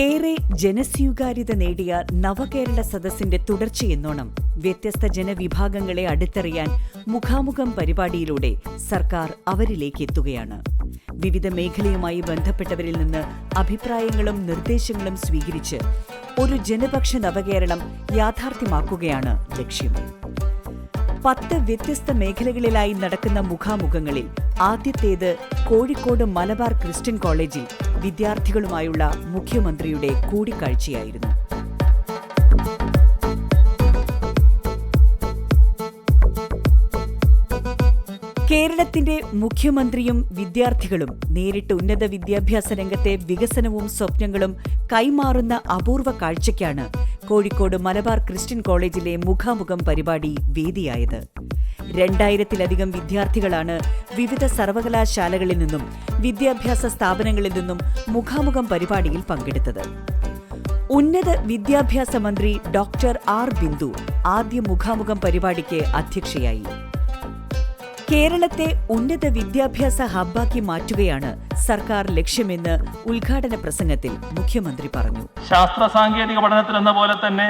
ഏറെ ജനസ്വീകാര്യത നേടിയ നവകേരള സദസ്സിന്റെ തുടർച്ചയെന്നോണം വ്യത്യസ്ത ജനവിഭാഗങ്ങളെ അടുത്തറിയാൻ മുഖാമുഖം പരിപാടിയിലൂടെ സർക്കാർ അവരിലേക്ക് എത്തുകയാണ്. വിവിധ മേഖലയുമായി ബന്ധപ്പെട്ടവരിൽ നിന്ന് അഭിപ്രായങ്ങളും നിർദ്ദേശങ്ങളും സ്വീകരിച്ച് ഒരു ജനപക്ഷ നവകേരളം യാഥാർത്ഥ്യമാക്കുകയാണ് ലക്ഷ്യം. പത്ത് വ്യത്യസ്ത മേഖലകളിലായി നടക്കുന്ന മുഖാമുഖങ്ങളിൽ ആദ്യത്തേത് കോഴിക്കോട് മലബാർ ക്രിസ്ത്യൻ കോളേജിൽ വിദ്യാർത്ഥികളുമായുള്ള മുഖ്യമന്ത്രിയുടെ കൂടിക്കാഴ്ചയായിരുന്നു. കേരളത്തിന്റെ മുഖ്യമന്ത്രിയും വിദ്യാർത്ഥികളും നേരിട്ട് ഉന്നത വിദ്യാഭ്യാസ രംഗത്തെ വികസനവും സ്വപ്നങ്ങളും കൈമാറുന്ന അപൂർവ കാഴ്ചയ്ക്കാണ് കോഴിക്കോട് മലബാർ ക്രിസ്ത്യൻ കോളേജിലെ മുഖാമുഖം പരിപാടി വേദിയായത്. രണ്ടായിരത്തിലധികം വിദ്യാർത്ഥികളാണ് വിവിധ സർവകലാശാലകളിൽ നിന്നും വിദ്യാഭ്യാസ സ്ഥാപനങ്ങളിൽ നിന്നും മുഖാമുഖം പരിപാടിയിൽ പങ്കെടുത്തത്. ഉന്നത വിദ്യാഭ്യാസ മന്ത്രി ഡോക്ടർ ആർ ബിന്ദു ആദ്യ മുഖാമുഖം പരിപാടിക്ക് അധ്യക്ഷയായി. കേരളത്തെ ഉന്നത വിദ്യാഭ്യാസ ഹബ്ബാക്കി മാറ്റുകയാണ് സർക്കാർ ലക്ഷ്യമെന്ന് ഉദ്ഘാടന പ്രസംഗത്തിൽ മുഖ്യമന്ത്രി പറഞ്ഞു. ശാസ്ത്ര സാങ്കേതിക പഠനത്തിലെന്ന പോലെ തന്നെ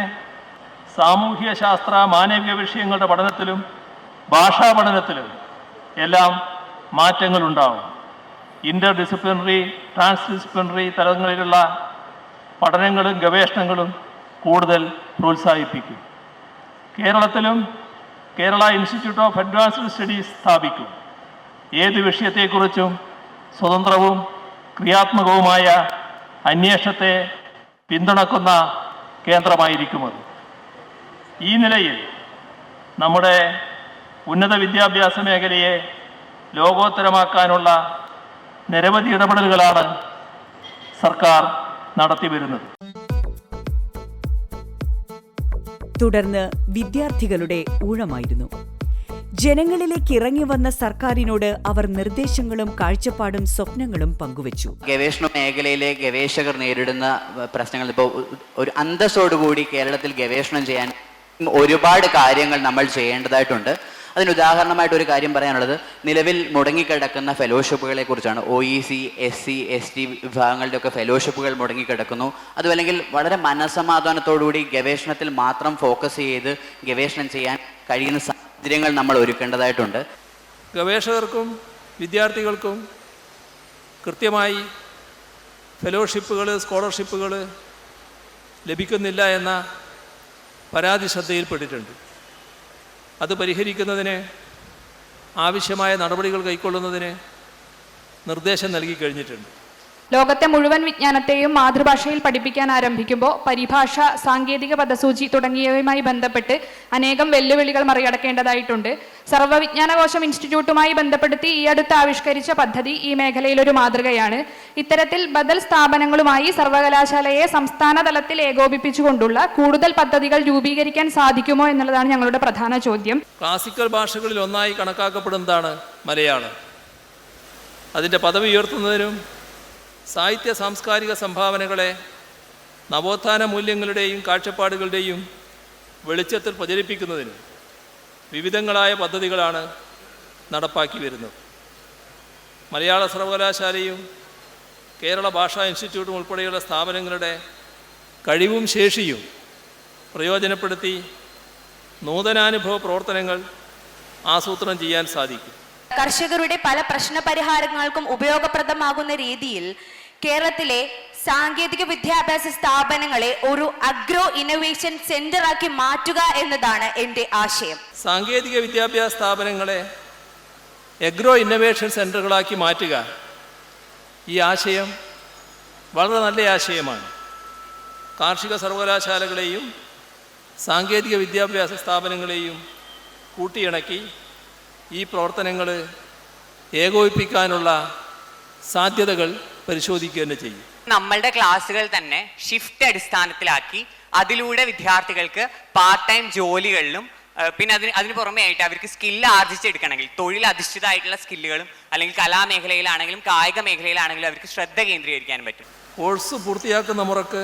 സാമൂഹ്യ ശാസ്ത്ര മാനവിക വിഷയങ്ങളുടെ പഠനത്തിലും ഭാഷാ പഠനത്തിൽ എല്ലാം മാറ്റങ്ങളുണ്ടാവും. ഇന്റർ ഡിസിപ്ലിനറി ട്രാൻസ് ഡിസിപ്ലിനറി തലങ്ങളിലുള്ള പഠനങ്ങളും ഗവേഷണങ്ങളും കൂടുതൽ പ്രോത്സാഹിപ്പിക്കും. കേരളത്തിലും Kerala institute of advanced studies സ്ഥാപിക്കും. ഏത് വിഷയത്തെക്കുറിച്ചും സ്വതന്ത്രവും ക്രിയാത്മകവുമായ അന്വേഷണത്തെ പിന്തുണക്കുന്ന കേന്ദ്രമായിരിക്കുമത് ഈ നിലയിൽ നമ്മുടെ ഉന്നത വിദ്യാഭ്യാസ മേഖലയെ ലോകോത്തരമാക്കാനുള്ള നിരവധി ഇടപെടലുകളാണ് സർക്കാർ നടത്തി വരുന്നത് തുടർന്ന് വിദ്യാർത്ഥികളുടെ ഊഴമായിരുന്നു. ജനങ്ങളിലേക്ക് ഇറങ്ങി വന്ന സർക്കാരിനോട് അവർ നിർദ്ദേശങ്ങളും കാഴ്ചപ്പാടും സ്വപ്നങ്ങളും പങ്കുവച്ചു. ഗവേഷണ മേഖലയിലെ ഗവേഷകർ നേരിടുന്ന പ്രശ്നങ്ങൾ ഇപ്പോൾ ഒരു അന്തസ്സോടുകൂടി കേരളത്തിൽ ഗവേഷണം ചെയ്യാൻ ഒരുപാട് കാര്യങ്ങൾ നമ്മൾ ചെയ്യേണ്ടതായിട്ടുണ്ട്. അതിന് ഉദാഹരണമായിട്ട് ഒരു കാര്യം പറയാനുള്ളത്. നിലവിൽ മുടങ്ങിക്കിടക്കുന്ന ഫെലോഷിപ്പുകളെ കുറിച്ചാണ്. O E C S C S T വിഭാഗങ്ങളുടെയൊക്കെ ഫെലോഷിപ്പുകൾ മുടങ്ങിക്കിടക്കുന്നു. അതുമല്ലെങ്കിൽ വളരെ മനസ്സമാധാനത്തോടുകൂടി ഗവേഷണത്തിൽ മാത്രം ഫോക്കസ് ചെയ്ത് ഗവേഷണം ചെയ്യാൻ കഴിയുന്ന സാഹചര്യങ്ങൾ നമ്മൾ ഒരുക്കേണ്ടതായിട്ടുണ്ട്. ഗവേഷകർക്കും വിദ്യാർത്ഥികൾക്കും കൃത്യമായി ഫെലോഷിപ്പുകൾ സ്കോളർഷിപ്പുകൾ ലഭിക്കുന്നില്ല എന്ന പരാതി ശ്രദ്ധയിൽപ്പെട്ടിട്ടുണ്ട്. അത് പരിഹരിക്കുന്നതിന് ആവശ്യമായ നടപടികൾ കൈക്കൊള്ളുന്നതിന് നിർദ്ദേശം നൽകി കഴിഞ്ഞിട്ടുണ്ട്. ലോകത്തെ മുഴുവൻ വിജ്ഞാനത്തെയും മാതൃഭാഷയിൽ പഠിപ്പിക്കാൻ ആരംഭിക്കുമ്പോൾ പരിഭാഷ സാങ്കേതിക പദസൂചി തുടങ്ങിയവയുമായി ബന്ധപ്പെട്ട് അനേകം വെല്ലുവിളികൾ മറികടക്കേണ്ടതായിട്ടുണ്ട്. സർവവിജ്ഞാനകോശം ഇൻസ്റ്റിറ്റ്യൂട്ടുമായി ബന്ധപ്പെടുത്തി ഈ അടുത്ത് ആവിഷ്കരിച്ച പദ്ധതി ഈ മേഖലയിൽ ഒരു മാതൃകയാണ്. ഇത്തരത്തിൽ ബദൽ സ്ഥാപനങ്ങളുമായി സർവകലാശാലയെ സംസ്ഥാന തലത്തിൽ ഏകോപിപ്പിച്ചുകൊണ്ടുള്ള കൂടുതൽ പദ്ധതികൾ രൂപീകരിക്കാൻ സാധിക്കുമോ എന്നുള്ളതാണ് ഞങ്ങളുടെ പ്രധാന ചോദ്യം. ക്ലാസിക്കൽ ഭാഷകളിൽ ഒന്നായി കണക്കാക്കപ്പെടുന്നതാണ് മലയാളം. അതിന്റെ പദവി ഉയർത്തുന്നതിനും സാഹിത്യ സാംസ്കാരിക സംഭാവനകളെ നവോത്ഥാന മൂല്യങ്ങളുടെയും കാഴ്ചപ്പാടുകളുടെയും വെളിച്ചത്തിൽ പ്രചരിപ്പിക്കുന്നതിന് വിവിധങ്ങളായ പദ്ധതികളാണ് നടപ്പാക്കി വരുന്നത്. മലയാള സർവകലാശാലയും കേരള ഭാഷാ ഇൻസ്റ്റിറ്റ്യൂട്ടും ഉൾപ്പെടെയുള്ള സ്ഥാപനങ്ങളുടെ കഴിവും ശേഷിയും പ്രയോജനപ്പെടുത്തി നൂതനാനുഭവ പ്രവർത്തനങ്ങൾ ആസൂത്രണം ചെയ്യാൻ സാധിക്കും. കർഷകരുടെ പല പ്രശ്ന പരിഹാരങ്ങൾക്കും ഉപയോഗപ്രദമാകുന്ന രീതിയിൽ കേരളത്തിലെ സാങ്കേതിക വിദ്യാഭ്യാസ സ്ഥാപനങ്ങളെ ഒരു അഗ്രോ ഇന്നൊവേഷൻ സെന്റർ ആക്കി മാറ്റുക എന്നതാണ് എന്റെ ആശയം. സാങ്കേതിക വിദ്യാഭ്യാസ സ്ഥാപനങ്ങളെ അഗ്രോ ഇന്നോവേഷൻ സെന്ററുകളാക്കി മാറ്റുക ഈ ആശയം വളരെ നല്ല ആശയമാണ്. കാർഷിക സർവകലാശാലകളെയും സാങ്കേതിക വിദ്യാഭ്യാസ സ്ഥാപനങ്ങളെയും കൂട്ടിയിണക്കി ഈ പ്രവർത്തനങ്ങൾ ഏകോപിപ്പിക്കാനുള്ള സാധ്യതകൾ പരിശോധിക്കുക തന്നെ ചെയ്യും. നമ്മളുടെ ക്ലാസ്സുകൾ തന്നെ ഷിഫ്റ്റ് അടിസ്ഥാനത്തിലാക്കി അതിലൂടെ വിദ്യാർത്ഥികൾക്ക് പാർട്ട് ടൈം ജോലികളിലും പിന്നെ അതിന് അതിന് പുറമെ ആയിട്ട് അവർക്ക് സ്കില്ല് ആർജിച്ചെടുക്കണമെങ്കിൽ തൊഴിൽ അധിഷ്ഠിതമായിട്ടുള്ള സ്കില്ലുകളും അല്ലെങ്കിൽ കലാമേഖലയിലാണെങ്കിലും കായിക മേഖലയിലാണെങ്കിലും അവർക്ക് ശ്രദ്ധ കേന്ദ്രീകരിക്കാൻ പറ്റും. കോഴ്സ് പൂർത്തിയാക്കുന്ന മുറക്ക്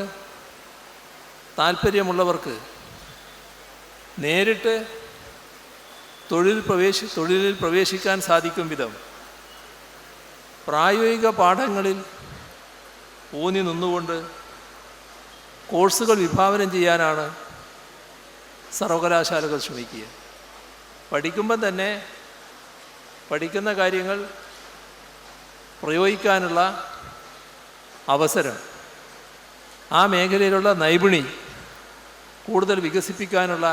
താല്പര്യമുള്ളവർക്ക് നേരിട്ട് തൊഴിൽ പ്രവേശി തൊഴിലിൽ പ്രവേശിക്കാൻ സാധിക്കും വിധം പ്രായോഗിക പാഠങ്ങളിൽ ഊന്നി നിന്നുകൊണ്ട് കോഴ്സുകൾ വിഭാവനം ചെയ്യാനാണ് സർവകലാശാലകൾ ശ്രമിക്കുക. പഠിക്കുമ്പം തന്നെ പഠിക്കുന്ന കാര്യങ്ങൾ പ്രയോഗിക്കാനുള്ള അവസരം ആ മേഖലയിലുള്ള നൈപുണി കൂടുതൽ വികസിപ്പിക്കാനുള്ള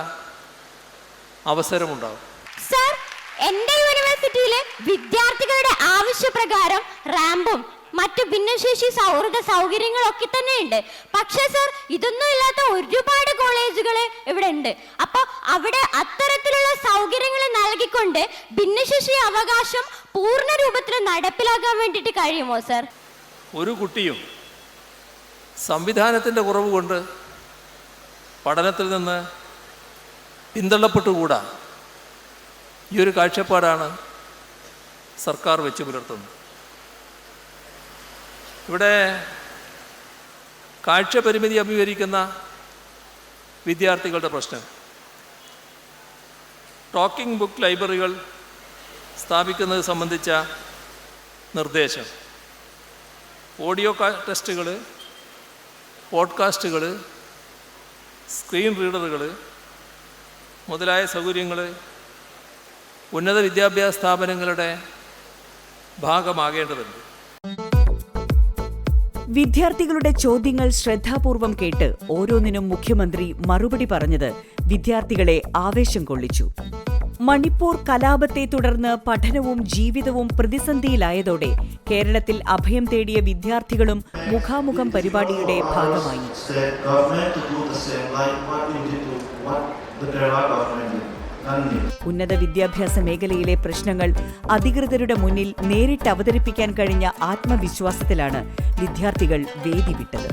അവസരമുണ്ടാകും സർ എന്റെ യൂണിവേഴ്സിറ്റിയിലെ വിദ്യാർത്ഥികളുടെ ആവശ്യപ്രകാരം റാമ്പും മറ്റു ഭിന്നശേഷി സൗഹൃദ സൗകര്യങ്ങളൊക്കെ തന്നെ ഉണ്ട് പക്ഷേ സർ ഇതൊന്നും ഇല്ലാത്ത ഒരുപാട് കോളേജുകൾ ഇവിടെ ഉണ്ട്. അപ്പൊ അവിടെ അത്തരത്തിലുള്ള സൗകര്യങ്ങൾ നൽകിക്കൊണ്ട് ഭിന്നശേഷി അവകാശം പൂർണ രൂപത്തിൽ നടപ്പിലാക്കാൻ വേണ്ടിയിട്ട് കഴിയുമോ സർ ഒരു കുട്ടിയും സംവിധാനത്തിന്റെ കുറവ് കൊണ്ട് പഠനത്തിൽ നിന്ന് പിന്തള്ളപ്പെട്ടുകൂടാ. ഈ ഒരു കാഴ്ചപ്പാടാണ് സർക്കാർ വെച്ചു പുലർത്തുന്നത്. ഇവിടെ കാഴ്ച പരിമിതി അഭിമുഖീകരിക്കുന്ന വിദ്യാർത്ഥികളുടെ പ്രശ്നം. ടോക്കിംഗ് ബുക്ക് ലൈബ്രറികൾ സ്ഥാപിക്കുന്നത് സംബന്ധിച്ച നിർദ്ദേശം. ഓഡിയോ ടെസ്റ്റുകൾ പോഡ്കാസ്റ്റുകൾ സ്ക്രീൻ റീഡറുകൾ മുതലായ സൗകര്യങ്ങൾ ഉന്നത വിദ്യാഭ്യാസ സ്ഥാപനങ്ങളുടെ ഭാഗമാകേണ്ടതുണ്ട്. വിദ്യാർത്ഥികളുടെ ചോദ്യങ്ങൾ ശ്രദ്ധാപൂർവം കേട്ട് ഓരോന്നിനും മുഖ്യമന്ത്രി മറുപടി പറഞ്ഞത് വിദ്യാർത്ഥികളെ ആവേശം കൊള്ളിച്ചു. മണിപ്പൂർ കലാപത്തെ തുടർന്ന് പഠനവും ജീവിതവും പ്രതിസന്ധിയിലായതോടെ കേരളത്തിൽ അഭയം തേടിയ വിദ്യാർത്ഥികളും മുഖാമുഖം പരിപാടിയുടെ ഭാഗമായി. ഉന്നത വിദ്യാഭ്യാസ മേഖലയിലെ പ്രശ്നങ്ങൾ അധികൃതരുടെ മുന്നിൽ നേരിട്ട് അവതരിപ്പിക്കാൻ കഴിഞ്ഞ ആത്മവിശ്വാസത്തിലാണ് വിദ്യാർത്ഥികൾ വേദി വിട്ടത്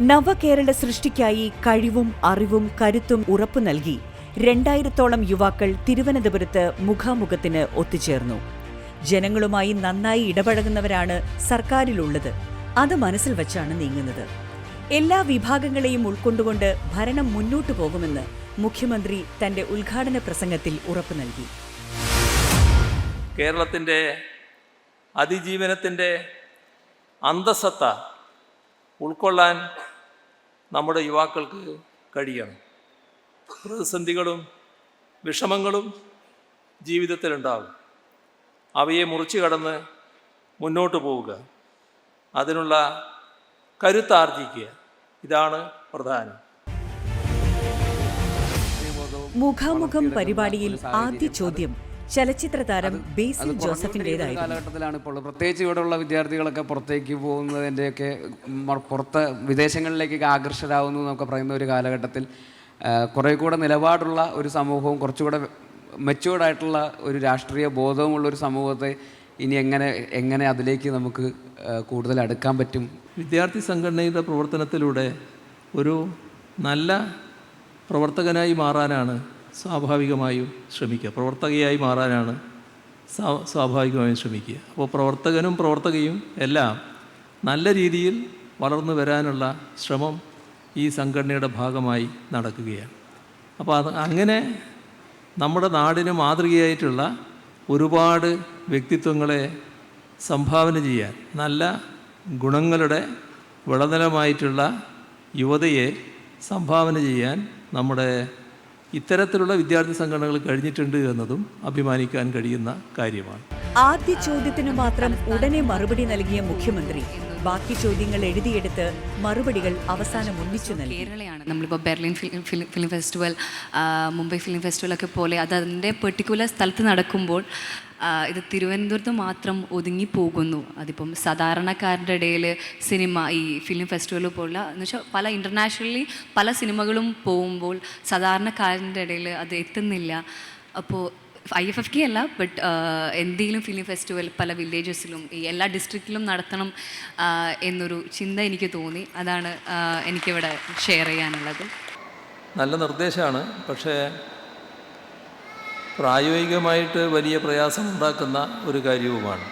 നവകേരള സൃഷ്ടിക്കായി കഴിവും അറിവും കരുത്തും ഉറപ്പു നൽകി രണ്ടായിരത്തോളം യുവാക്കൾ തിരുവനന്തപുരത്ത് മുഖാമുഖത്തിന് ഒത്തുചേർന്നു. ജനങ്ങളുമായി നന്നായി ഇടപഴകുന്നവരാണ് സർക്കാരിലുള്ളത്. അത് മനസ്സിൽ വച്ചാണ് നീങ്ങുന്നത്. എല്ലാ വിഭാഗങ്ങളെയും ഉൾക്കൊണ്ടുകൊണ്ട് ഭരണം മുന്നോട്ടു പോകുമെന്ന് മുഖ്യമന്ത്രി തന്റെ ഉദ്ഘാടന പ്രസംഗത്തിൽ ഉറപ്പു നൽകി. കേരളത്തിന്റെ അതിജീവനത്തിന്റെ അന്തസത്ത ഉൾക്കൊള്ളാൻ നമ്മുടെ യുവാക്കൾക്ക് കഴിയണം. പ്രതിസന്ധികളും വിഷമങ്ങളും ജീവിതത്തിലുണ്ടാകും അവയെ മുറിച്ചു കടന്ന് മുന്നോട്ട് പോവുക. അതിനുള്ള കരുത്താർജിക്കുക. ഇതാണ് പ്രധാനം. മുഖാമുഖം പരിപാടിയിൽ ആദ്യ ചോദ്യം ചലച്ചിത്ര താരം ബേസിൽ ജോസഫിന്റേതായിരുന്നു കാലഘട്ടത്തിലാണ് ഇപ്പോൾ. പ്രത്യേകിച്ച് ഇവിടെയുള്ള വിദ്യാർത്ഥികളൊക്കെ പുറത്തേക്ക് പോകുന്നതിന്റെയൊക്കെ പുറത്ത് വിദേശങ്ങളിലേക്കൊക്കെ ആകർഷരാകുന്നു എന്നൊക്കെ പറയുന്ന ഒരു കാലഘട്ടത്തിൽ കുറേ കൂടെ നിലപാടുള്ള ഒരു സമൂഹവും കുറച്ചുകൂടെ മെച്ചുവേർഡായിട്ടുള്ള ഒരു രാഷ്ട്രീയ ബോധവുമുള്ള ഒരു സമൂഹത്തെ ഇനി എങ്ങനെ എങ്ങനെ അതിലേക്ക് നമുക്ക് കൂടുതൽ അടുക്കാൻ പറ്റും? വിദ്യാർത്ഥി സംഘടനയുടെ പ്രവർത്തനത്തിലൂടെ ഒരു നല്ല പ്രവർത്തകനായി മാറാനാണ് സ്വാഭാവികമായും ശ്രമിക്കുക. പ്രവർത്തകയായി മാറാനാണ് സ്വാ- സ്വാഭാവികമായും ശ്രമിക്കുക. അപ്പോൾ പ്രവർത്തകനും പ്രവർത്തകയും എല്ലാം നല്ല രീതിയിൽ വളർന്നു വരാനുള്ള ശ്രമം ഈ സംഘടനയുടെ ഭാഗമായി നടക്കുകയാണ്. അപ്പോൾ അത് അങ്ങനെ നമ്മുടെ നാടിന് മാതൃകയായിട്ടുള്ള ഒരുപാട് വ്യക്തിത്വങ്ങളെ സംഭാവന ചെയ്യാൻ നല്ല ഗുണങ്ങളുടെ വിളനിലമായിട്ടുള്ള യുവതയെ സംഭാവന ചെയ്യാൻ നമ്മുടെ ഇത്തരത്തിലുള്ള വിദ്യാർത്ഥി സംഘടനകൾ കഴിഞ്ഞിട്ടുണ്ട് എന്നതും അഭിമാനിക്കാൻ കഴിയുന്ന കാര്യമാണ്. ആദ്യ ചോദ്യത്തിന് മാത്രം ഉടനെ മറുപടി നൽകിയ മുഖ്യമന്ത്രി ബാക്കി ചോദ്യങ്ങൾ എഴുതിയെടുത്ത് മറുപടികൾ അവസാനം ഒന്നിച്ചു നൽകി. കേരളയാണ്. നമ്മളിപ്പോൾ Berlin film festival Mumbai film festival ഒക്കെ പോലെ അത് അതിന്റെ പെർട്ടിക്കുലർ സ്ഥലത്ത് നടക്കുമ്പോൾ ഇത് തിരുവനന്തപുരത്ത് മാത്രം ഒതുങ്ങി പോകുന്നു. അതിപ്പം സാധാരണക്കാരുടെ ഇടയിൽ സിനിമ ഈ ഫിലിം ഫെസ്റ്റിവൽ പോലുള്ള എന്ന് വെച്ചാൽ പല ഇന്റർനാഷണലി പല സിനിമകളും പോകുമ്പോൾ സാധാരണക്കാരന്റെ ഇടയിൽ അത് എത്തുന്നില്ല. അപ്പോൾ ഐ എഫ് എഫ് കെ അല്ല ബട്ട് എന്തെങ്കിലും ഫിലിം ഫെസ്റ്റിവൽ പല വില്ലേജസിലും ഈ എല്ലാ ഡിസ്ട്രിക്റ്റിലും നടത്തണം എന്നൊരു ചിന്ത എനിക്ക് തോന്നി. അതാണ് എനിക്കിവിടെ ഷെയർ ചെയ്യാനുള്ളത്. നല്ല നിർദ്ദേശമാണ്. പക്ഷേ പ്രായോഗികമായിട്ട് വലിയ പ്രയാസം ഉണ്ടാക്കുന്ന ഒരു കാര്യവുമാണ്.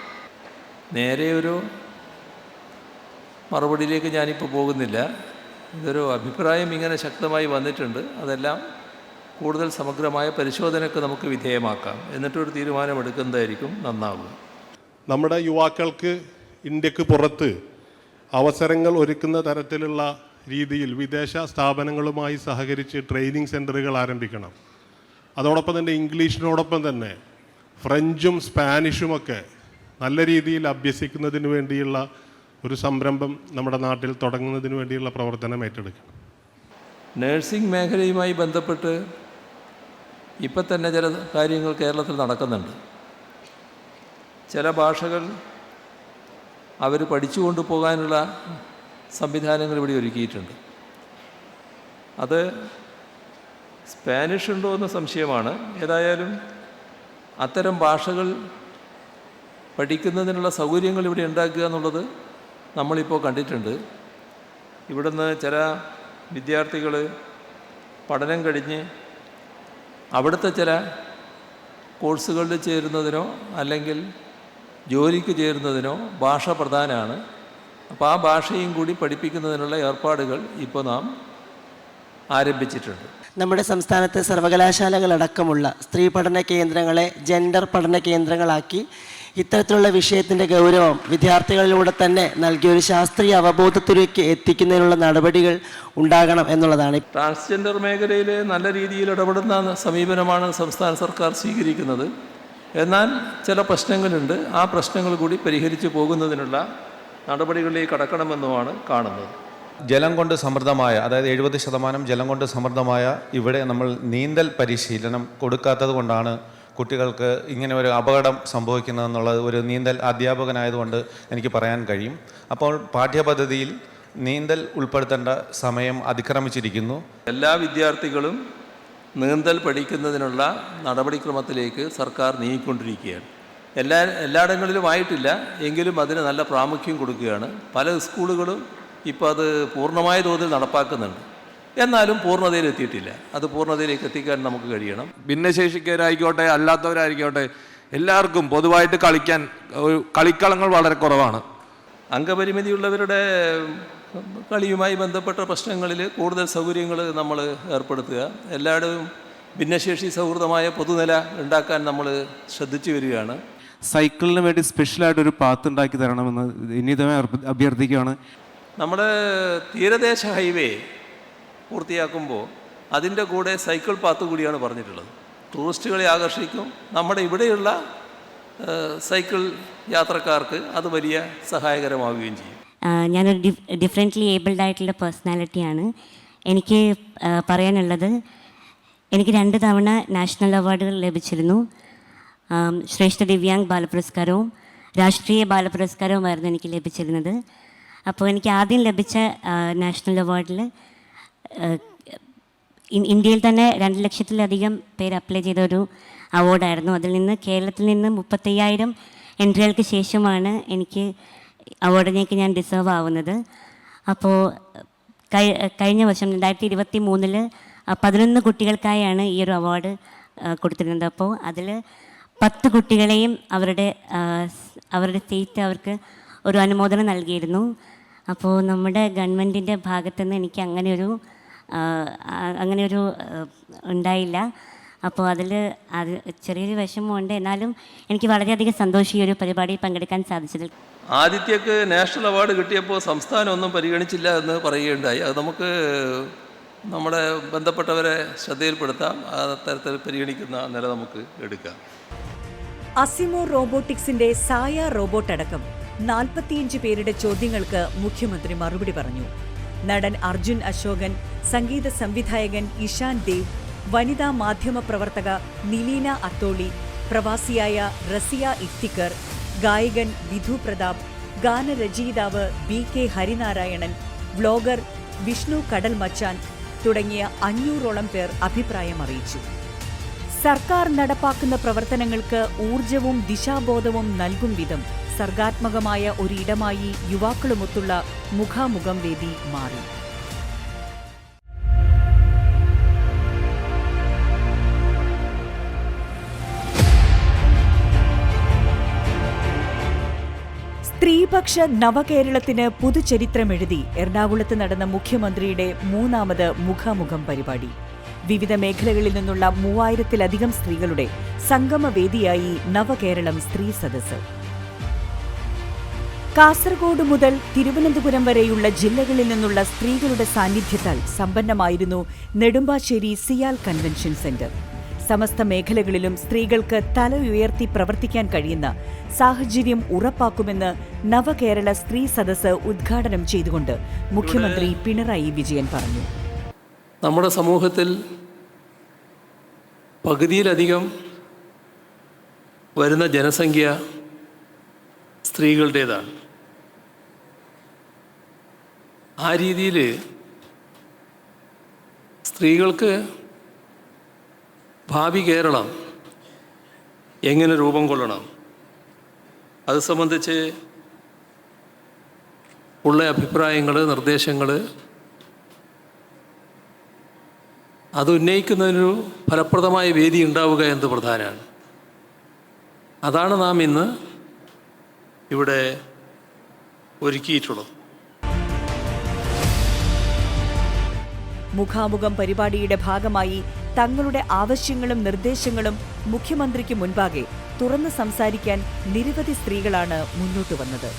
നേരെ ഒരു മറുപടിയിലേക്ക് ഞാനിപ്പോൾ പോകുന്നില്ല. ഇതൊരു അഭിപ്രായം ഇങ്ങനെ ശക്തമായി വന്നിട്ടുണ്ട്. അതെല്ലാം കൂടുതൽ സമഗ്രമായ പരിശോധനയ്ക്ക് നമുക്ക് വിധേയമാക്കാം. എന്നിട്ടൊരു തീരുമാനമെടുക്കുന്നതായിരിക്കും നന്നാവുക. നമ്മുടെ യുവാക്കൾക്ക് ഇന്ത്യയ്ക്ക് പുറത്ത് അവസരങ്ങൾ ഒരുക്കുന്ന തരത്തിലുള്ള രീതിയിൽ വിദേശ സ്ഥാപനങ്ങളുമായി സഹകരിച്ച് ട്രെയിനിങ് സെന്ററുകൾ ആരംഭിക്കണം. അതോടൊപ്പം തന്നെ ഇംഗ്ലീഷിനോടൊപ്പം തന്നെ ഫ്രഞ്ചും സ്പാനിഷുമൊക്കെ നല്ല രീതിയിൽ അഭ്യസിക്കുന്നതിന് വേണ്ടിയുള്ള ഒരു സംരംഭം നമ്മുടെ നാട്ടിൽ തുടങ്ങുന്നതിന് വേണ്ടിയുള്ള പ്രവർത്തനം ഏറ്റെടുക്കണം. നഴ്സിംഗ് മേഖലയുമായി ബന്ധപ്പെട്ട് ഇപ്പം തന്നെ ചില കാര്യങ്ങൾ കേരളത്തിൽ നടക്കുന്നുണ്ട്. ചില ഭാഷകൾ അവർ പഠിച്ചുകൊണ്ട് പോകാനുള്ള സംവിധാനങ്ങൾ ഇവിടെ ഒരുക്കിയിട്ടുണ്ട്. അത് സ്പാനിഷ് ഉണ്ടോ എന്ന സംശയമാണ്. ഏതായാലും അത്തരം ഭാഷകൾ പഠിക്കുന്നതിനുള്ള സൗകര്യങ്ങൾ ഇവിടെ ഉണ്ടാക്കുക എന്നുള്ളത് നമ്മളിപ്പോൾ കണ്ടിട്ടുണ്ട്. ഇവിടുന്ന് ചില വിദ്യാർത്ഥികൾ പഠനം കഴിഞ്ഞ് അവിടുത്തെ ചില കോഴ്സുകളിൽ ചേരുന്നതിനോ അല്ലെങ്കിൽ ജോലിക്ക് ചേരുന്നതിനോ ഭാഷ പ്രധാനമാണ്. അപ്പോൾ ആ ഭാഷയും കൂടി പഠിപ്പിക്കുന്നതിനുള്ള ഏർപ്പാടുകൾ ഇപ്പോൾ നാം ആരംഭിച്ചിട്ടുണ്ട്. നമ്മുടെ സംസ്ഥാനത്തെ സർവകലാശാലകളടക്കമുള്ള സ്ത്രീ പഠന കേന്ദ്രങ്ങളെ ജെൻഡർ പഠന കേന്ദ്രങ്ങളാക്കി ഇത്തരത്തിലുള്ള വിഷയത്തിന്റെ ഗൗരവം വിദ്യാർത്ഥികളിലൂടെ തന്നെ നൽകിയ ഒരു ശാസ്ത്രീയ അവബോധത്തിലേക്ക് എത്തിക്കുന്നതിനുള്ള നടപടികൾ ഉണ്ടാകണം എന്നുള്ളതാണ്. ട്രാൻസ്ജെൻഡർ മേഖലയിൽ നല്ല രീതിയിൽ ഇടപെടുന്ന സമീപനമാണ് സംസ്ഥാന സർക്കാർ സ്വീകരിക്കുന്നത്. എന്നാൽ ചില പ്രശ്നങ്ങളുണ്ട്. ആ പ്രശ്നങ്ങൾ കൂടി പരിഹരിച്ചു പോകുന്നതിനുള്ള നടപടികളിലേക്ക് കടക്കണമെന്നുമാണ് കാണുന്നത്. ജലം കൊണ്ട് സമൃദ്ധമായ അതായത് എഴുപത് ശതമാനം ജലം കൊണ്ട് സമൃദ്ധമായ ഇവിടെ നമ്മൾ നീന്തൽ പരിശീലനം കൊടുക്കാത്തത് കൊണ്ടാണ് കുട്ടികൾക്ക് ഇങ്ങനെ ഒരു അപകടം സംഭവിക്കുന്നതെന്നുള്ളത് ഒരു നീന്തൽ അധ്യാപകനായതുകൊണ്ട് എനിക്ക് പറയാൻ കഴിയും. അപ്പോൾ പാഠ്യപദ്ധതിയിൽ നീന്തൽ ഉൾപ്പെടുത്തേണ്ട സമയം അതിക്രമിച്ചിരിക്കുന്നു. എല്ലാ വിദ്യാർത്ഥികളും നീന്തൽ പഠിക്കുന്നതിനുള്ള നടപടിക്രമത്തിലേക്ക് സർക്കാർ നീങ്ങിക്കൊണ്ടിരിക്കുകയാണ്. എല്ലാ എല്ലായിടങ്ങളിലും ആയിട്ടില്ല എങ്കിലും അതിന് നല്ല പ്രാമുഖ്യം കൊടുക്കുകയാണ്. പല സ്കൂളുകളും ഇപ്പോൾ അത് പൂർണമായ തോതിൽ നടപ്പാക്കുന്നുണ്ട്. എന്നാലും പൂർണതയിലെത്തിയിട്ടില്ല അത് പൂർണതയിലേക്ക് എത്തിക്കാൻ നമുക്ക് കഴിയണം. ഭിന്നശേഷിക്കാരായിക്കോട്ടെ അല്ലാത്തവരായിക്കോട്ടെ എല്ലാവർക്കും പൊതുവായിട്ട് കളിക്കാൻ ഒരു കളിക്കളങ്ങൾ വളരെ കുറവാണ്. അംഗപരിമിതിയുള്ളവരുടെ കളിയുമായി ബന്ധപ്പെട്ട പ്രശ്നങ്ങളിൽ കൂടുതൽ സൗകര്യങ്ങൾ നമ്മൾ ഏർപ്പെടുത്തുക. എല്ലായിടവും ഭിന്നശേഷി സൗഹൃദമായ പൊതുനില ഉണ്ടാക്കാൻ നമ്മൾ ശ്രദ്ധിച്ചു വരികയാണ്. സൈക്കിളിന് വേണ്ടി സ്പെഷ്യലായിട്ടൊരു പാത്ത് ഉണ്ടാക്കി തരണമെന്ന് വിനീതമായി അഭ്യ- അഭ്യർത്ഥിക്കുകയാണ്. നമ്മുടെ തീരദേശ ഹൈവേ പൂർത്തിയാക്കുമ്പോൾ അതിന്റെ കൂടെ സൈക്കിൾ പാത്ത് കൂടിയാണ് പറഞ്ഞിട്ടുള്ളത്. ടൂറിസ്റ്റുകളെ ആകർഷിക്കും. നമ്മുടെ ഇവിടെയുള്ള സൈക്കിൾ യാത്രക്കാർക്ക് അത് വലിയ സഹായകരമാവുകയും ചെയ്യും. ഞാനൊരു ഡിഫ് ഡിഫറെന്റ്ലി ഏബിൾഡ് ആയിട്ടുള്ള പേഴ്സണാലിറ്റിയാണ്. എനിക്ക് പറയാനുള്ളത് എനിക്ക് രണ്ട് തവണ നാഷണൽ അവാർഡുകൾ ലഭിച്ചിരുന്നു. ശ്രേഷ്ഠ ദിവ്യാംഗ് ബാലപുരസ്കാരവും രാഷ്ട്രീയ ബാലപുരസ്കാരവുമായിരുന്നു എനിക്ക് ലഭിച്ചിരുന്നത്. അപ്പോൾ എനിക്ക് ആദ്യം ലഭിച്ച നാഷണൽ അവാർഡിൽ ഇന്ത്യയിൽ തന്നെ രണ്ട് ലക്ഷത്തിലധികം പേര് അപ്ലൈ ചെയ്ത ഒരു അവാർഡായിരുന്നു. അതിൽ നിന്ന് കേരളത്തിൽ നിന്ന് മുപ്പത്തയ്യായിരം എൻട്രികൾക്ക് ശേഷമാണ് എനിക്ക് അവാർഡിനേക്ക് ഞാൻ ഡിസേർവ് ആവുന്നത്. അപ്പോൾ കഴിഞ്ഞ വർഷം രണ്ടായിരത്തി ഇരുപത്തി മൂന്നിൽ പതിനൊന്ന് കുട്ടികൾക്കായാണ് ഈ ഒരു അവാർഡ് കൊടുത്തിരുന്നത്. അപ്പോൾ അതിൽ പത്ത് കുട്ടികളെയും അവരുടെ അവരുടെ സ്റ്റേറ്റ് അവർക്ക് ഒരു അനുമോദനം നൽകിയിരുന്നു. അപ്പോൾ നമ്മുടെ ഗവൺമെന്റിന്റെ ഭാഗത്തുനിന്ന് എനിക്ക് അങ്ങനെയൊരു അങ്ങനെ ഒരു ഉണ്ടായില്ല. അപ്പോൾ അതിൽ അത് ചെറിയൊരു വിഷമമുണ്ട്. എന്നാലും എനിക്ക് വളരെയധികം സന്തോഷം ഈ ഒരു പരിപാടിയിൽ പങ്കെടുക്കാൻ സാധിച്ചതിൽ. ആദിത്യക്ക് നാഷണൽ അവാർഡ് കിട്ടിയപ്പോൾ സംസ്ഥാനം ഒന്നും പരിഗണിച്ചില്ല എന്ന് പറയുകയുണ്ടായി. അത് നമുക്ക് നമ്മുടെ ബന്ധപ്പെട്ടവരെ ശ്രദ്ധയിൽപ്പെടുത്താം. ആ തരത്തിൽ പരിഗണിക്കുന്ന നില നമുക്ക് എടുക്കാം. അസിമോ റോബോട്ടിക്സിന്റെ സായ റോബോട്ട് അടക്കം നാൽപ്പത്തിയഞ്ച് പേരുടെ ചോദ്യങ്ങൾക്ക് മുഖ്യമന്ത്രി മറുപടി പറഞ്ഞു. നടൻ അർജുൻ അശോകൻ സംഗീത സംവിധായകൻ ഇഷാൻ ദേവ് വനിതാ മാധ്യമ പ്രവർത്തക നിലീന അത്തോളി പ്രവാസിയായ റസിയ ഇഫ്തിക്കർ ഗായകൻ വിധു പ്രതാപ് ഗാനരചയിതാവ് B K Harinarayanan vlogger Vishnu Kadal Machan തുടങ്ങിയ അഞ്ഞൂറോളം പേർ അഭിപ്രായം അറിയിച്ചു. സർക്കാർ നടപ്പാക്കുന്ന പ്രവർത്തനങ്ങൾക്ക് ഊർജവും ദിശാബോധവും നൽകും വിധം സർഗാത്മകമായ ഒരിടമായി യുവാക്കളുമൊത്തുള്ള മുഖാമുഖം വേദി മാറി. സ്ത്രീപക്ഷ നവകേരളത്തിന് പുതുചരിത്രമെഴുതി എറണാകുളത്ത് നടന്ന മുഖ്യമന്ത്രിയുടെ മൂന്നാമത് മുഖാമുഖം പരിപാടി. വിവിധ മേഖലകളിൽ നിന്നുള്ള മൂവായിരത്തിലധികം സ്ത്രീകളുടെ സംഗമവേദിയായി നവകേരളം സ്ത്രീ സദസ്സ്. കാസർഗോഡ് മുതൽ തിരുവനന്തപുരം വരെയുള്ള ജില്ലകളിൽ നിന്നുള്ള സ്ത്രീകളുടെ സാന്നിധ്യത്താൽ സമ്പന്നമായിരുന്നു നെടുമ്പാശ്ശേരി സിയാൽ കൺവെൻഷൻ സെന്റർ. സമസ്ത മേഖലകളിലും സ്ത്രീകൾക്ക് തല ഉയർത്തി പ്രവർത്തിക്കാൻ കഴിയുന്ന സാഹചര്യം ഉറപ്പാക്കുമെന്ന് നവകേരള സ്ത്രീ സദസ് ഉദ്ഘാടനം ചെയ്തുകൊണ്ട് മുഖ്യമന്ത്രി പിണറായി വിജയൻ പറഞ്ഞു. നമ്മുടെ സമൂഹത്തിൽ പകുതിയിലധികം വരുന്ന ജനസംഖ്യ സ്ത്രീകളുടേതാണ്. ആ രീതിയിൽ സ്ത്രീകൾക്ക് ഭാവി കേരളം എങ്ങനെ രൂപം കൊള്ളണം? അത് സംബന്ധിച്ച് ഉള്ള അഭിപ്രായങ്ങൾ നിർദ്ദേശങ്ങൾ അത് ഉന്നയിക്കുന്നതിനൊരു ഫലപ്രദമായ വേദി ഉണ്ടാവുക എന്നത് പ്രധാനമാണ്. അതാണ് നാം ഇന്ന് ഇവിടെ ഒരുക്കിയിട്ടുള്ളത്. മുഖാമുഖം പരിപാടിയുടെ ഭാഗമായി തങ്ങളുടെ ആവശ്യങ്ങളും നിർദ്ദേശങ്ങളും മുഖ്യമന്ത്രിക്ക് മുൻപാകെ തുറന്ന് സംസാരിക്കാൻ നിരവധി സ്ത്രീകളാണ് മുന്നോട്ട് വന്നത്.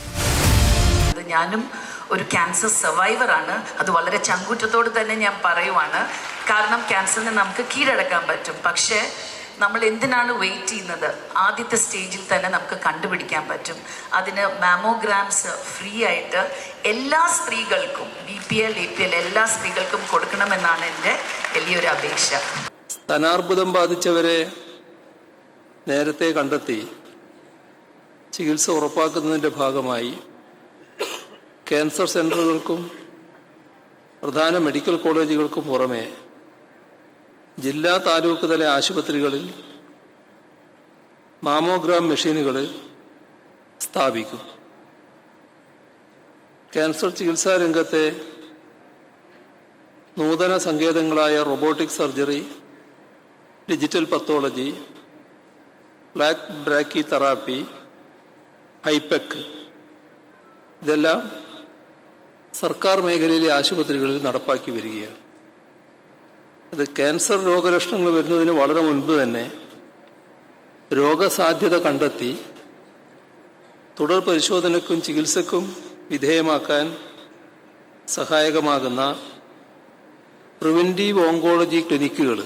ഞാനും ഒരു ക്യാൻസർ സർവൈവറാണ് അത് വളരെ ചങ്കൂറ്റത്തോട് തന്നെ ഞാൻ പറയുവാണ്. കാരണം ക്യാൻസറിനെ നമുക്ക് കീഴടക്കാൻ പറ്റും. പക്ഷേ നമ്മൾ എന്തിനാണ് വെയിറ്റ് ചെയ്യുന്നത്? ആദ്യത്തെ സ്റ്റേജിൽ തന്നെ നമുക്ക് കണ്ടുപിടിക്കാൻ പറ്റും. അതിന് മാമോഗ്രാംസ് ഫ്രീ ആയിട്ട് എല്ലാ സ്ത്രീകൾക്കും B P L A P L എല്ലാ സ്ത്രീകൾക്കും കൊടുക്കണമെന്നാണ് എന്റെ വലിയൊരു അപേക്ഷ. സ്ഥാനാർബുദം ബാധിച്ചവരെ നേരത്തെ കണ്ടെത്തി ചികിത്സ ഉറപ്പാക്കുന്നതിന്റെ ഭാഗമായി ക്യാൻസർ സെന്ററുകൾക്കും പ്രധാന മെഡിക്കൽ കോളേജുകൾക്കും പുറമെ ജില്ലാ താലൂക്ക് തല ആശുപത്രികളിൽ മാമോഗ്രാം മെഷീനുകൾ സ്ഥാപിക്കും. ക്യാൻസർ ചികിത്സാ രംഗത്തെ നൂതന സങ്കേതങ്ങളായ robotic surgery digital pathology black brachytherapy ഹൈപെക് ഇതെല്ലാം സർക്കാർ മേഖലയിലെ ആശുപത്രികളിൽ നടപ്പാക്കി വരികയാണ്. ഇത് ക്യാൻസർ രോഗലക്ഷണങ്ങൾ വരുന്നതിന് വളരെ മുൻപ് തന്നെ രോഗസാധ്യത കണ്ടെത്തി തുടർ പരിശോധനക്കും ചികിത്സക്കും വിധേയമാക്കാൻ സഹായകമാകുന്ന പ്രിവെന്റീവ് ഓങ്കോളജി ക്ലിനിക്കുകൾ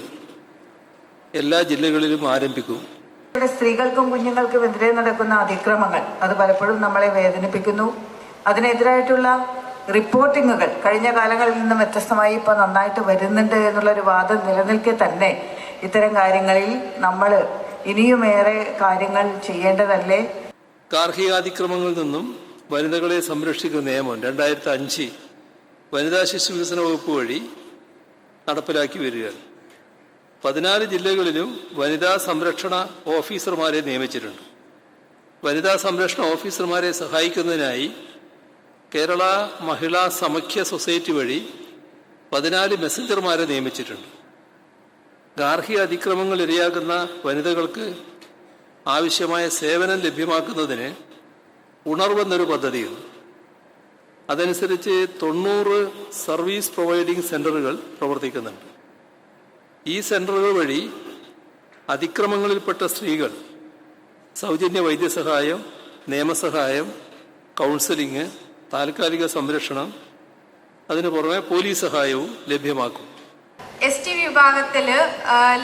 എല്ലാ ജില്ലകളിലും ആരംഭിക്കും. ഇവിടെ സ്ത്രീകൾക്കും കുഞ്ഞുങ്ങൾക്കും എതിരെ നടക്കുന്ന അതിക്രമങ്ങൾ അത് പലപ്പോഴും നമ്മളെ വേദനിപ്പിക്കുന്നു. അതിനെതിരായിട്ടുള്ള റിപ്പോർട്ടിങ്ങുകൾ കഴിഞ്ഞ കാലങ്ങളിൽ നിന്നും വ്യത്യസ്തമായി ഇപ്പോൾ നന്നായിട്ട് വരുന്നുണ്ട് എന്നുള്ളൊരു വാദം നിലനിൽക്കെ തന്നെ. ഇത്തരം കാര്യങ്ങളിൽ നമ്മൾ ഇനിയുമേറെ കാര്യങ്ങൾ ചെയ്യേണ്ടതല്ലേ? ഗാർഹികാതിക്രമങ്ങളിൽ നിന്നും വനിതകളെ സംരക്ഷിക്കുന്ന നിയമം രണ്ടായിരത്തി അഞ്ച് വനിതാ ശിശു വികസന വകുപ്പ് വഴി നടപ്പിലാക്കി വരികയാണ്. പതിനാല് ജില്ലകളിലും വനിതാ സംരക്ഷണ ഓഫീസർമാരെ നിയമിച്ചിട്ടുണ്ട്. വനിതാ സംരക്ഷണ ഓഫീസർമാരെ സഹായിക്കുന്നതിനായി കേരള മഹിളാ സമഖ്യ സൊസൈറ്റി വഴി പതിനാല് മെസ്സഞ്ചർമാരെ നിയമിച്ചിട്ടുണ്ട്. ഗാർഹിക അതിക്രമങ്ങൾ ഇരയാകുന്ന വനിതകൾക്ക് ആവശ്യമായ സേവനം ലഭ്യമാക്കുന്നതിന് ഉണർവെന്നൊരു പദ്ധതിയുണ്ട്. അതനുസരിച്ച് തൊണ്ണൂറ് സർവീസ് പ്രൊവൈഡിംഗ് സെന്ററുകൾ പ്രവർത്തിക്കുന്നുണ്ട്. ഈ സെന്ററുകൾ വഴി അതിക്രമങ്ങളിൽപ്പെട്ട സ്ത്രീകൾ സൗജന്യ വൈദ്യസഹായം നിയമസഹായം കൗൺസിലിംഗ് താൽക്കാലിക സംരക്ഷണം അതിനു പുറമെ പോലീസ് സഹായവും ലഭ്യമാക്കും. എസ് ടി വിഭാഗത്തിൽ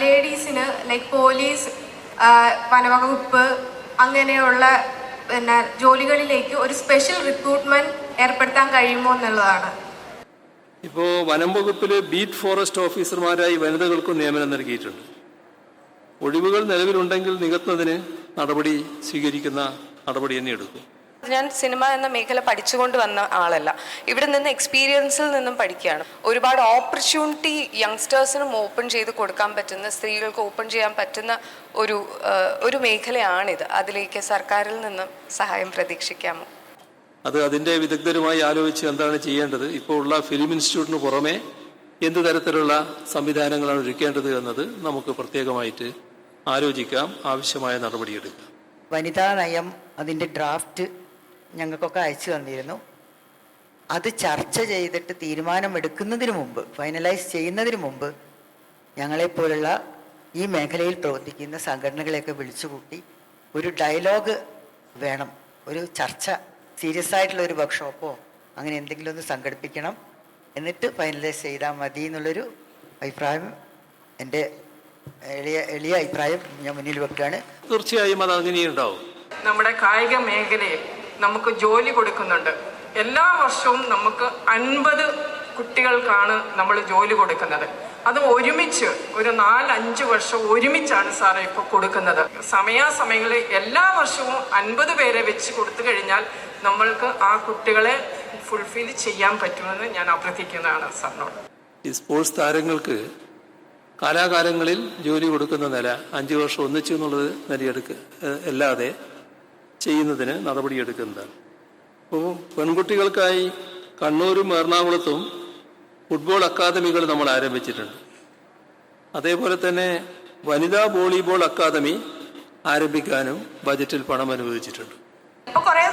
ലേഡീസിന് ലൈക്ക് പോലീസ് വനവകുപ്പ് അങ്ങനെയുള്ള പിന്നെ ജോലികളിലേക്ക് ഒരു സ്പെഷ്യൽ റിക്രൂട്ട്മെന്റ് ഏർപ്പെടുത്താൻ കഴിയുമോ എന്നുള്ളതാണ്. ഇപ്പോൾ വനം വകുപ്പിൽ ബീറ്റ് ഫോറസ്റ്റ് ഓഫീസർമാരായി വനിതകൾക്കും നിയമനം നൽകിയിട്ടുണ്ട്. ഒഴിവുകൾ നിലവിലുണ്ടെങ്കിൽ നികത്തുന്നതിന് നടപടി സ്വീകരിക്കുന്ന നടപടി തന്നെ എടുക്കും. ഞാൻ സിനിമ എന്ന മേഖല പഠിച്ചുകൊണ്ട് വന്ന ആളല്ല. ഇവിടെ നിന്ന് എക്സ്പീരിയൻസിൽ നിന്നും പഠിക്കുകയാണ്. ഒരുപാട് ഓപ്പർച്യൂണിറ്റി യങ്സ്റ്റേഴ്സിനും ഓപ്പൺ ചെയ്ത് കൊടുക്കാൻ പറ്റുന്ന സ്ത്രീകൾക്ക് ഓപ്പൺ ചെയ്യാൻ പറ്റുന്ന ഒരു ഒരു മേഖലയാണിത്. അതിലേക്ക് സർക്കാരിൽ നിന്നും സഹായം പ്രതീക്ഷിക്കാമോ? അത് അതിന്റെ വിദഗ്ധരുമായി ആലോചിച്ച് എന്താണ് ചെയ്യേണ്ടത്? ഇപ്പോൾ ഉള്ള ഫിലിം ഇൻസ്റ്റിറ്റ്യൂട്ടിന് പുറമെ എന്ത് തരത്തിലുള്ള സംവിധാനങ്ങളാണ് ഒരുക്കേണ്ടത് എന്നത് നമുക്ക് പ്രത്യേകമായിട്ട് ആലോചിക്കാം. ആവശ്യമായ നടപടിയെടുക്കാം. വനിതാ നയം അതിന്റെ ഡ്രാഫ്റ്റ് ഞങ്ങൾക്കൊക്കെ അയച്ചു തന്നിരുന്നു. അത് ചർച്ച ചെയ്തിട്ട് തീരുമാനമെടുക്കുന്നതിന് മുമ്പ് ഫൈനലൈസ് ചെയ്യുന്നതിന് മുമ്പ് ഞങ്ങളെപ്പോലുള്ള ഈ മേഖലയിൽ പ്രവർത്തിക്കുന്ന സംഘടനകളെയൊക്കെ വിളിച്ചുകൂട്ടി ഒരു ഡയലോഗ് വേണം ഒരു ചർച്ച സീരിയസ് ആയിട്ടുള്ള ഒരു വർക്ക്ഷോപ്പോ അങ്ങനെ എന്തെങ്കിലും ഒന്ന് സംഘടിപ്പിക്കണം എന്നിട്ട് ഫൈനലൈസ് ചെയ്താൽ മതി എന്നുള്ളൊരു അഭിപ്രായം എന്റെ എളിയ എളിയ അഭിപ്രായം ഞാൻ മുന്നിൽ വെക്കുകയാണ്. തീർച്ചയായും അത് അങ്ങനെ ഉണ്ടാവും. നമ്മുടെ കായിക മേഖലയിൽ നമുക്ക് ജോലി കൊടുക്കുന്നുണ്ട്. എല്ലാ വർഷവും നമുക്ക് അൻപത് കുട്ടികൾക്കാണ് നമ്മൾ ജോലി കൊടുക്കുന്നത്. അത് ഒരുമിച്ച് ഒരു നാലഞ്ച് വർഷം ഒരുമിച്ചാണ് സാറേ ഇപ്പോൾ കൊടുക്കുന്നത്. സമയാസമയങ്ങളിൽ എല്ലാ വർഷവും അൻപത് പേരെ വെച്ച് കൊടുത്തു കഴിഞ്ഞാൽ നമ്മൾക്ക് ആ കുട്ടികളെ ഫുൾഫിൽ ചെയ്യാൻ പറ്റുമെന്ന് ഞാൻ അഭ്യർത്ഥിക്കുന്നതാണ് സാറിനോട്. ഈ സ്പോർട്സ് താരങ്ങൾക്ക് കാലാകാലങ്ങളിൽ ജോലി കൊടുക്കുന്ന നില അഞ്ച് വർഷം ഒന്നിച്ചു എന്നുള്ളത് നിലയെടുക്കുക അല്ലാതെ ചെയ്യുന്നതിന് നടപടിയെടുക്കുന്നതാണ്. അപ്പോൾ പെൺകുട്ടികൾക്കായി കണ്ണൂരും എറണാകുളത്തും ഫുട്ബോൾ അക്കാദമികൾ നമ്മൾ ആരംഭിച്ചിട്ടുണ്ട്. അതേപോലെ തന്നെ വനിതാ വോളിബോൾ അക്കാദമി ആരംഭിക്കാനും ബജറ്റിൽ പണം അനുവദിച്ചിട്ടുണ്ട്. ഇപ്പൊ കുറെ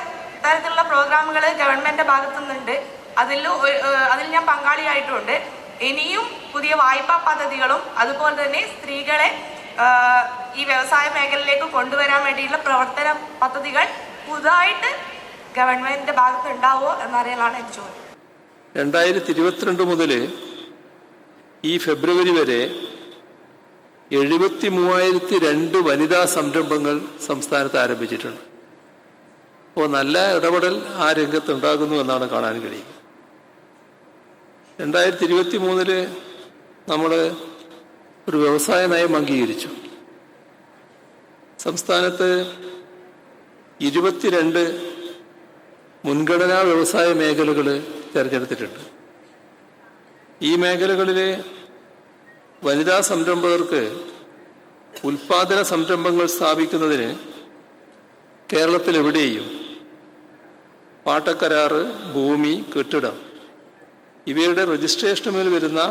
തരത്തിലുള്ള പ്രോഗ്രാമുകൾ ഗവൺമെന്റ് ഭാഗത്തു നിന്നുണ്ട് അതിൽ അതിൽ ഞാൻ പങ്കാളിയായിട്ടുണ്ട്. ഇനിയും പുതിയ വായ്പാ പദ്ധതികളും അതുപോലെ തന്നെ സ്ത്രീകളെ ഈ വ്യവസായ മേഖലയിലേക്ക് കൊണ്ടുവരാൻ വേണ്ടിയിട്ടുള്ള പ്രവർത്തന പദ്ധതികൾ പുതുതായിട്ട് ഗവൺമെന്റിന്റെ ഭാഗത്ത് ഉണ്ടാവുമോ എന്നറിയാനാണ് എനിക്ക് ചോദ്യം. രണ്ടായിരത്തി ഇരുപത്തിരണ്ട് മുതൽ ഈ ഫെബ്രുവരി വരെ എഴുപത്തി മൂവായിരത്തി രണ്ട് വനിതാ സംരംഭങ്ങൾ സംസ്ഥാനത്ത് ആരംഭിച്ചിട്ടുണ്ട്. അപ്പോൾ നല്ല ഇടപെടൽ ആ രംഗത്ത് ഉണ്ടാകുന്നു എന്നാണ് കാണാൻ കഴിയുന്നത്. രണ്ടായിരത്തി ഇരുപത്തി മൂന്നിൽ നമ്മൾ ഒരു വ്യവസായ നയം അംഗീകരിച്ചു സംസ്ഥാനത്ത് ഇരുപത്തിരണ്ട് മുൻഗണനാ വ്യവസായ മേഖലകൾ തിരഞ്ഞെടുത്തിട്ടുണ്ട്. ഈ മേഖലകളിലെ വനിതാ സംരംഭകർക്ക് ഉൽപാദന സംരംഭങ്ങൾ സ്ഥാപിക്കുന്നതിന് കേരളത്തിലെവിടെയും പാട്ടക്കരാറ് ഭൂമി കെട്ടിടം ഇവയുടെ രജിസ്ട്രേഷനുമേൽ വരുന്ന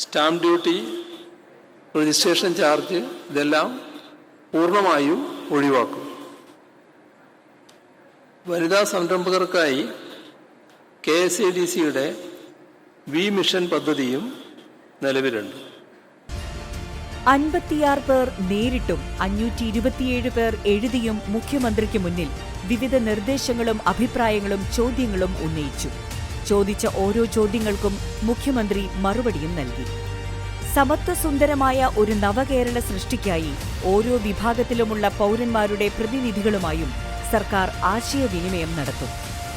സ്റ്റാമ്പ് ഡ്യൂട്ടി രജിസ്ട്രേഷൻ ചാർജ് ഇതെല്ലാം പൂർണമായും ഒഴിവാക്കും. വനിതാ സംരംഭകർക്കായി കെ എസ് എ ഡി സിയുടെ വി മിഷൻ പദ്ധതിയും നിലവിലുണ്ട്. അൻപത്തിയാറ് പേർ നേരിട്ടും അഞ്ഞൂറ്റി ഇരുപത്തിയേഴ് പേർ എഴുതിയും മുഖ്യമന്ത്രിക്ക് മുന്നിൽ വിവിധ നിർദ്ദേശങ്ങളും അഭിപ്രായങ്ങളും ചോദ്യങ്ങളും ഉന്നയിച്ചു. ചോദിച്ച ഓരോ ചോദ്യങ്ങൾക്കും മുഖ്യമന്ത്രി മറുപടിയും നൽകി. സമത്വസുന്ദരമായ ഒരു നവകേരള സൃഷ്ടിക്കായി ഓരോ വിഭാഗത്തിലുമുള്ള പൗരന്മാരുടെ പ്രതിനിധികളുമായും സർക്കാർ ആശയവിനിമയം നടത്തും.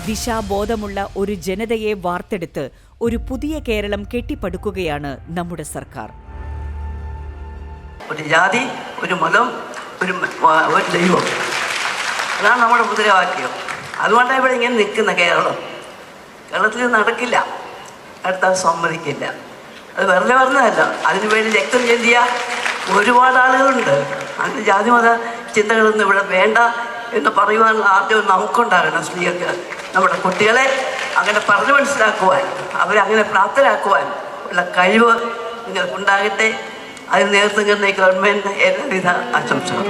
ദിശാബോധമുള്ള ഒരു ജനതയെ വാർത്തെടുത്ത് ഒരു പുതിയ കേരളം കെട്ടിപ്പടുക്കുകയാണ് നമ്മുടെ സർക്കാർ. ഒരു ജാതി ഒരു മതം ഒരു ഒരു ദൈവം. അതാണ് നമ്മുടെ മുദ്രാവാക്യം. അതുകൊണ്ടാണ് ഇവിടെ ഇങ്ങനെ നിൽക്കുന്ന കേരളം. കേരളത്തിൽ നടക്കില്ല. അടുത്ത സമ്മതിക്കില്ല. അത് വെറുതെ പറഞ്ഞതല്ല. അതിനു വേണ്ടി രക്തം ചെല്ലിയ ഒരുപാട് ആളുകളുണ്ട്. അങ്ങനെ ജാതി മത ചിന്തകളൊന്നും ഇവിടെ വേണ്ട എന്ന് പറയുവാനുള്ള ആദ്യം നമുക്കുണ്ടാകണം. സ്ത്രീകൾക്ക് നമ്മുടെ കുട്ടികളെ അങ്ങനെ പറഞ്ഞു മനസ്സിലാക്കുവാൻ അവരെ അങ്ങനെ പ്രാപ്തരാക്കുവാൻ ഉള്ള കഴിവ് നിങ്ങൾക്കുണ്ടാകട്ടെ. അതിന് നേതൃത്വം കിട്ടുന്ന ഈ ഗവൺമെന്റ് എല്ലാവിധ ആശംസകളും.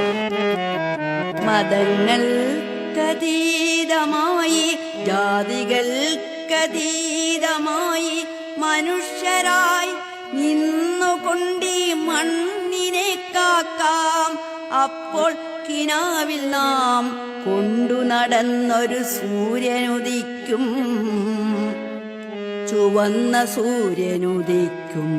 ജാതികൾ ജാതികൾക്കതീതമായി മനുഷ്യരായി നിന്നുകൊണ്ടീ മണ്ണിനെ കാക്കാം. അപ്പോൾ കിനാവിൽ നാം കൊണ്ടു നടന്നൊരു സൂര്യനുദിക്കും. ചുവന്ന സൂര്യനുദിക്കും.